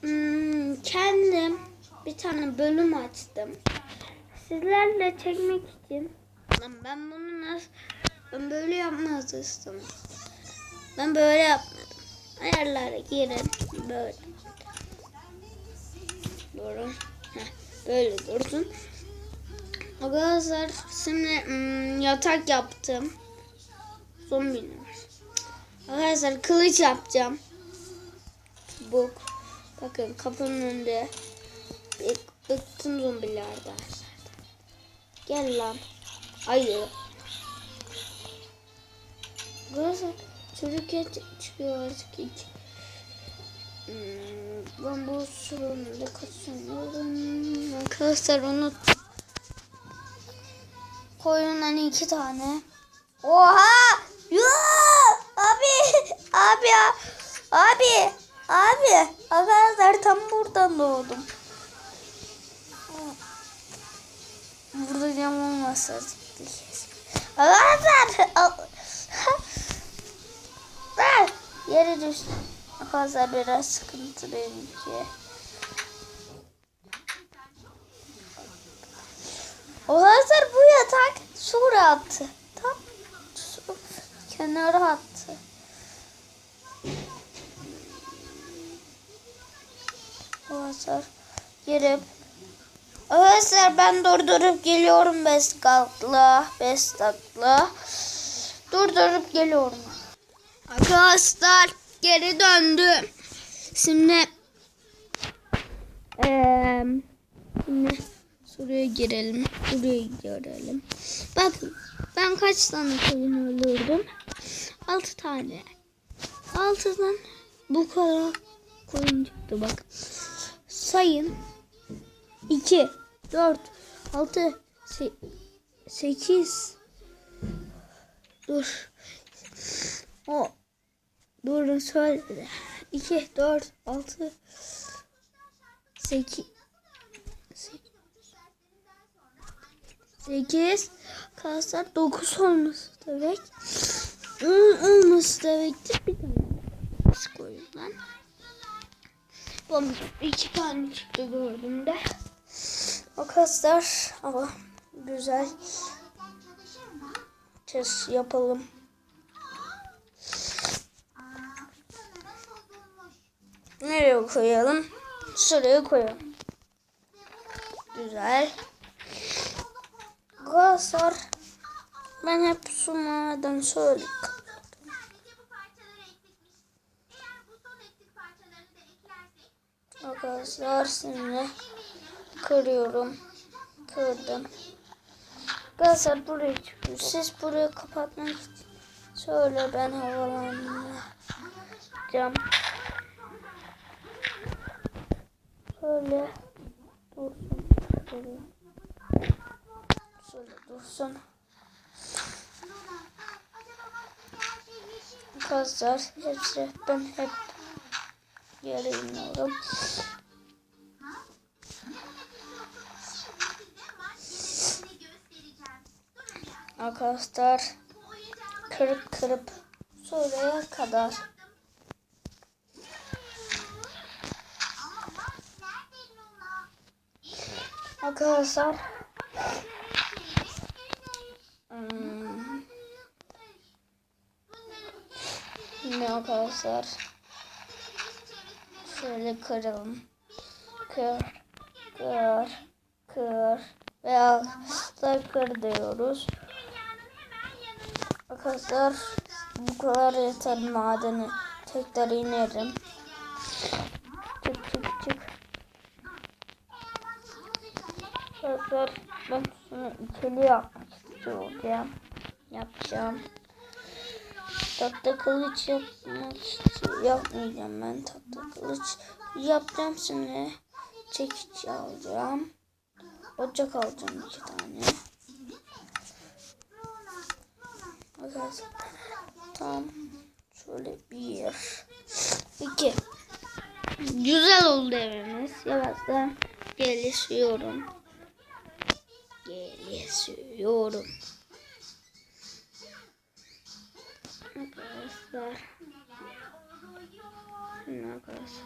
hmm, kendim bir tane bölüm açtım. Sizlerle çekmek için. Ben bunu nasıl ben böyle yapmazdım. Ben böyle yapmadım. Ayarlara girin böyle. Durun. Heh, böyle dursun. Arkadaşlar şimdi hmm, yatak yaptım. Ne var? Arkadaşlar kılıç yapacağım. Bu. Bakın kapının önünde. Bık- Bıktım zombilerden. Gel lan. Hayır. Arkadaşlar çocuk çıkıyor artık hiç. Hmm, ben bu sorunla kaçıyorum. Arkadaşlar unuttum. Koyundan iki tane. Oha! Yuh! Abi! Abi! Abi! Abi! Arkadaşlar tam buradan doğdum. Burada cam olmasa Arkadaşlar! Ver! Yere düştü. Arkadaşlar biraz sıkıntı benimki. Arkadaşlar bu yatak sura attı. Tam su kenara attı. Arkadaşlar girip Arkadaşlar ben durdurup geliyorum beş katlı. Beş tatlı. Durdurup geliyorum. Arkadaşlar geri döndüm. Şimdi eee şimdi şuraya girelim. Buraya girelim. Bakın ben kaç tane koyun öldürdüm? Altı tane. Altıdan bu kadar koyun çıktı bak. Sayın. 2, 4, 6, 8. Dur. O. Dur söyle. 2, 4, 6, 8. 8 kaslar 9 olması demek. 10 olması demektir. Bir tane koyun lan. İki tane çıktı gördüğümde. Arkadaşlar ama güzel test yapalım. Nereye koyalım? Şuraya koyalım. Güzel. Arkadaşlar ben hep su maden şöyle Arkadaşlar şimdi kırıyorum. Kırdım. Arkadaşlar buraya çıkıyor. Siz burayı kapatmak için şöyle ben havalandıracağım. Şöyle dursun. Şöyle, şöyle dursun. Arkadaşlar hepsi ben hep yere iniyorum. Arkadaşlar kırıp kırıp şuraya kadar. Arkadaşlar hmm. ne arkadaşlar şöyle kıralım kır kır kır veya kır diyoruz arkadaşlar bu kadar yeter madeni tekrar inerim çık çık çık arkadaşlar ben şunu ikili yapmak istiyorum yapacağım Tahta kılıç yapmak. Yapmayacağım ben tahta kılıç. Yapacağım şimdi. Çekiç alacağım. Ocak alacağım iki tane. Arkadaşlar. Tam şöyle bir. iki. Güzel oldu evimiz. Yavaştan gelişiyorum. Gelişiyorum. Arkadaşlar. Arkadaşlar.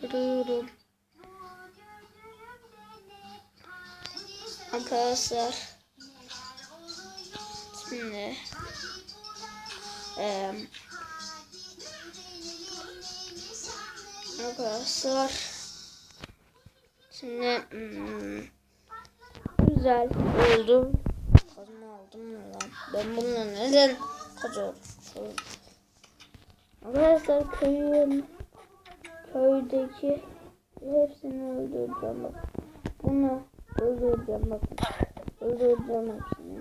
Kırıyorum. Arkadaşlar. Şimdi. Eee Arkadaşlar. Şimdi hmm, güzel oldu. Kazma aldım mı lan? Ben bununla neden kazıyorum? Arkadaşlar köyün köydeki hepsini öldüreceğim bak. Bunu öldüreceğim bakın. Öldüreceğim hepsini.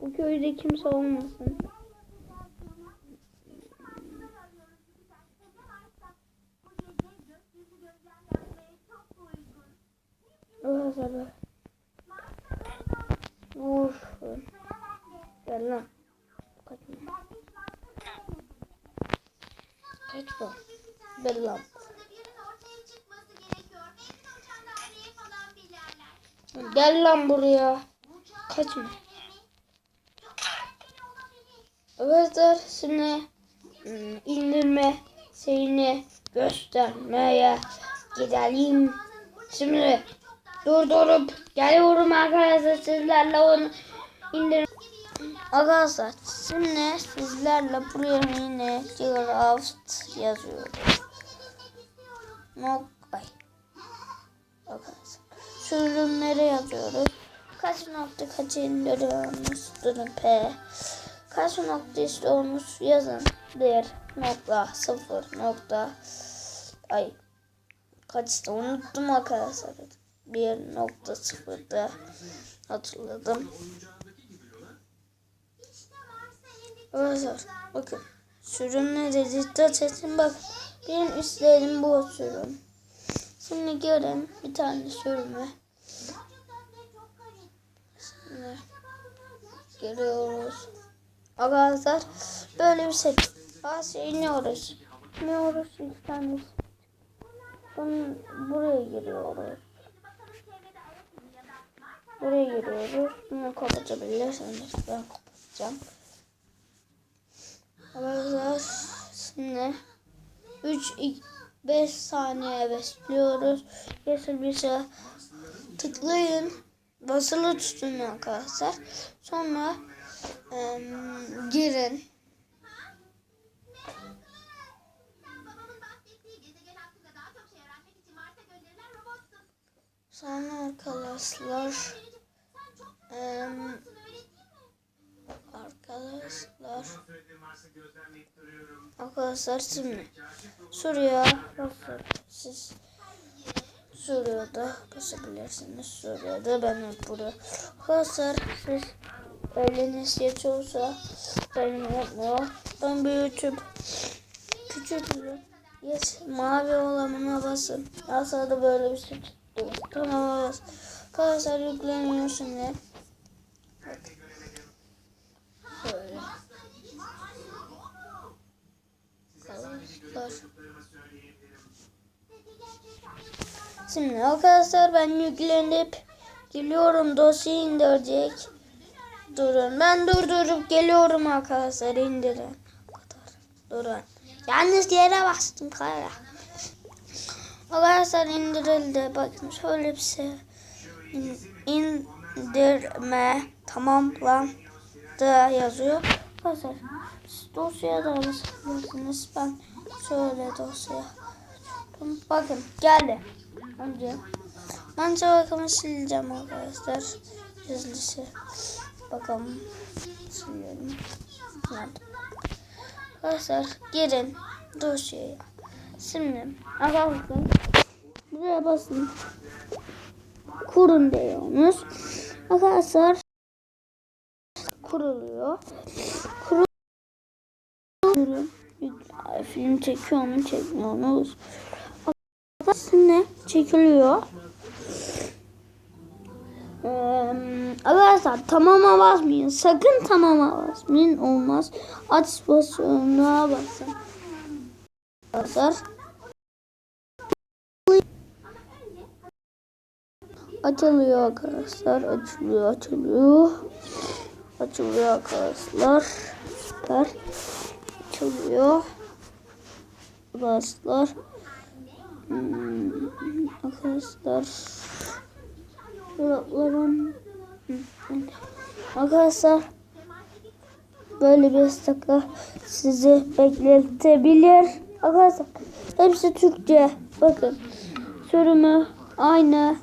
Bu köyde kimse olmasın. Arkadaşlar bak. Uf. Gel lan. Kaçma. Kaçma. Gel. Gel lan buraya. Kaçma. Arkadaşlar şimdi hmm, indirme şeyini göstermeye gidelim. Şimdi durdurup geliyorum arkadaşlar sizlerle onu indir. Arkadaşlar şimdi sizlerle buraya yine Craft yazıyorum. Nok ay. Arkadaşlar sürümleri yazıyoruz. Kaç nokta kaç indiriyorsunuz? Durun P. Kaç nokta istiyorsunuz yazın. 1 nokta 0 nokta ay kaçtı unuttum arkadaşlar. 1.0'da hatırladım. Arkadaşlar bakın sürümleri dikkat edin bak benim istediğim bu sürüm. Şimdi gelin bir tane sürüme. Şimdi geliyoruz. Arkadaşlar böyle bir şey. Bazı iniyoruz. İniyoruz ilk tane. Bunun, buraya giriyoruz. Buraya giriyoruz. Bunu kapatabilirsiniz. Ben kapatacağım. Şimdi 3 5 saniye bekliyoruz. Yeşil bir şey tıklayın. Basılı tutun arkadaşlar. Sonra em, girin. Sonra arkadaşlar em, arkadaşlar arkadaşlar şimdi basın siz Suriye'de basabilirsiniz. Suriye'de ben hep burada. Arkadaşlar siz eliniz yetiyorsa benim yapmıyor ben büyütüp küçültüyorum yes mavi olanına basın. Aşağıda böyle bir şey çıktı tamam bas arkadaşlar yükleniyor şimdi Böyle. Arkadaşlar. Şimdi arkadaşlar ben yüklenip geliyorum dosya indirecek. Durun ben durdurup geliyorum arkadaşlar indirin. Durun. Yalnız yere bastım kara. Arkadaşlar indirildi. Bakın şöyle bir şey. İn- indirme tamamlandı yazıyor. Arkadaşlar dosyaya da alabilirsiniz. Ben şöyle dosya. Bakın geldi. Önce Bence bakalım sileceğim arkadaşlar. Hızlısı. Bakalım. Evet. Arkadaşlar girin dosyaya. Şimdi arkadaşlar buraya basın. Kurun diyorsunuz. Arkadaşlar. Kuruluyor. Film çekiyor mu çekmiyorsunuz. Aslında çekiliyor. Ee, arkadaşlar tamama basmayın. Sakın tamama basmayın. Olmaz. Aç basına basın. Arkadaşlar. Açılıyor arkadaşlar. Açılıyor, açılıyor. Açılıyor arkadaşlar. Açılıyor. Arkadaşlar. Hmm, arkadaşlar. Şuralarım. Arkadaşlar böyle bir dakika sizi bekletebilir. Arkadaşlar hepsi Türkçe. Bakın sürümü aynı.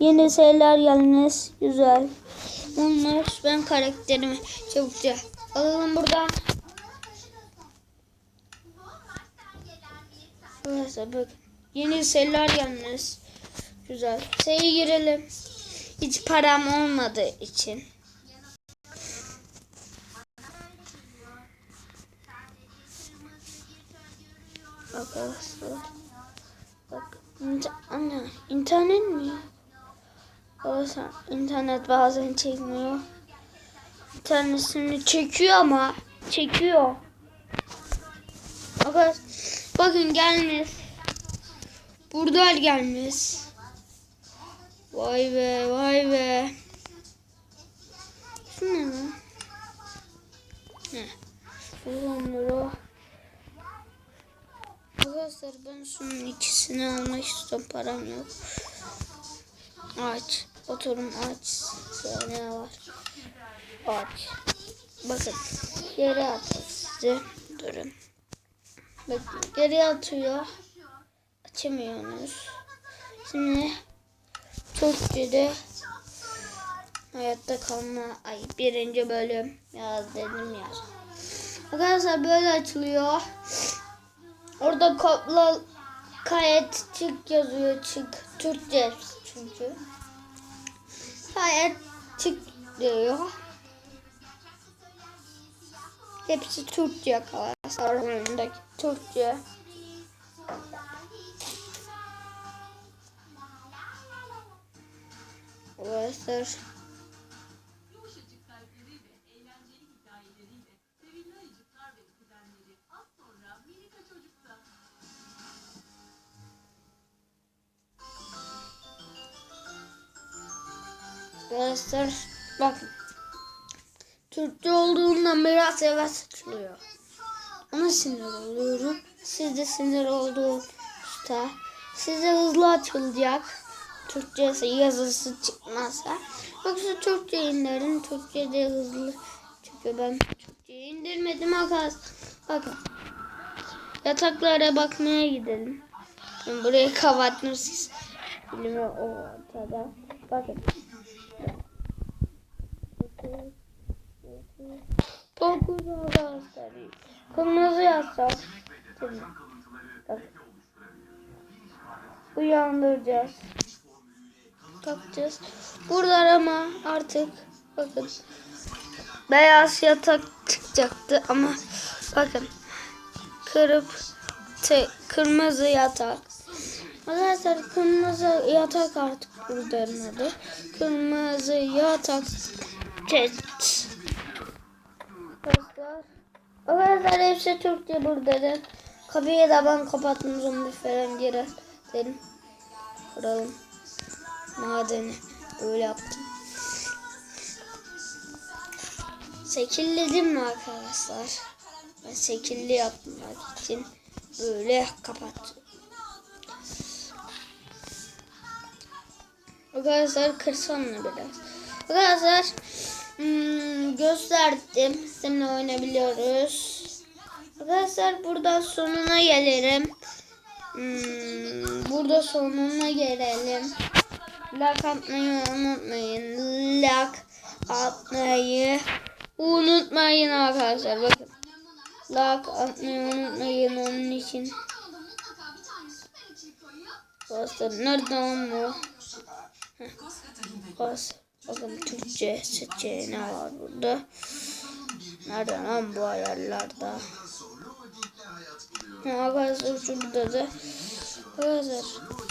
Yeni şeyler gelmiş. Güzel. Bunlar ben karakterimi çabukça alalım buradan. Arkadaşlar bakın. Yeni şeyler gelmiş. Güzel. Şeye girelim. Hiç param olmadığı için. Arkadaşlar. Bak. inter- Anne, internet mi? Arkadaşlar internet bazen çekmiyor. İnternetini çekiyor ama çekiyor. Arkadaşlar bakın gelmiş. Burada gelmiş. Vay be vay be. Şu ne lan? Ne? Onları. Arkadaşlar ben şunun ikisini almak istiyorum. Param yok. Aç. Oturum aç. Ne var? Aç. Bakın. Geri atıyor size. Durun. Bakın geri atıyor. Açamıyorsunuz. Şimdi Türkçe'de hayatta kalma ay birinci bölüm yaz dedim ya. Arkadaşlar böyle açılıyor. Orada kopla kayıt çık yazıyor çık. Türkçe çünkü. Kayıt çık diyor. Hepsi Türkçe arkadaşlar. Önündeki Türkçe. Arkadaşlar. De sinir olduğunuzda size hızlı açılacak. Türkçe yazısı çıkmazsa. Yoksa Türkçe indirin. Türkçe de hızlı. Çünkü ben Türkçeyi indirmedim arkadaşlar. Bakın. Yataklara bakmaya gidelim. Ben burayı. Filmi o ortada. Bakın. Dokuz arkadaşlar. Kırmızı yasak. Şimdi. Uyandıracağız. Takacağız. Buralar ama artık bakın. Beyaz yatak çıkacaktı ama bakın. Kırıp te, kırmızı yatak. Arkadaşlar kırmızı yatak artık buradan adı. Kırmızı yatak. Arkadaşlar. Arkadaşlar hepsi Türkçe burada da. Kapıyı da ben kapattım zombi falan girelim. Kuralım. Madeni. Öyle yaptım. Şekilledim mi arkadaşlar? Ben şekilli yapmak için böyle kapattım. Arkadaşlar kırsam mı biraz? Arkadaşlar hmm, gösterdim. Sizinle oynayabiliyoruz. Arkadaşlar burada sonuna gelirim. Hmm, burada sonuna gelelim. Like atmayı unutmayın. Like atmayı unutmayın arkadaşlar. Bakın. Like atmayı unutmayın onun için. Arkadaşlar nerede lan bu? Bas. Bakın Türkçe seçeneği var burada. Nerede lan bu ayarlarda? Arkadaşlar şurada da. Arkadaşlar.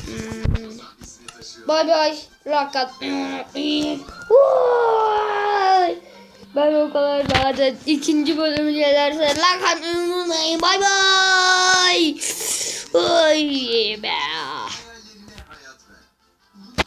Hmm. Bay bay. Vay! Ben o kadar zaten ikinci bölümü gelirse unutmayın. Bay bay. Oy be.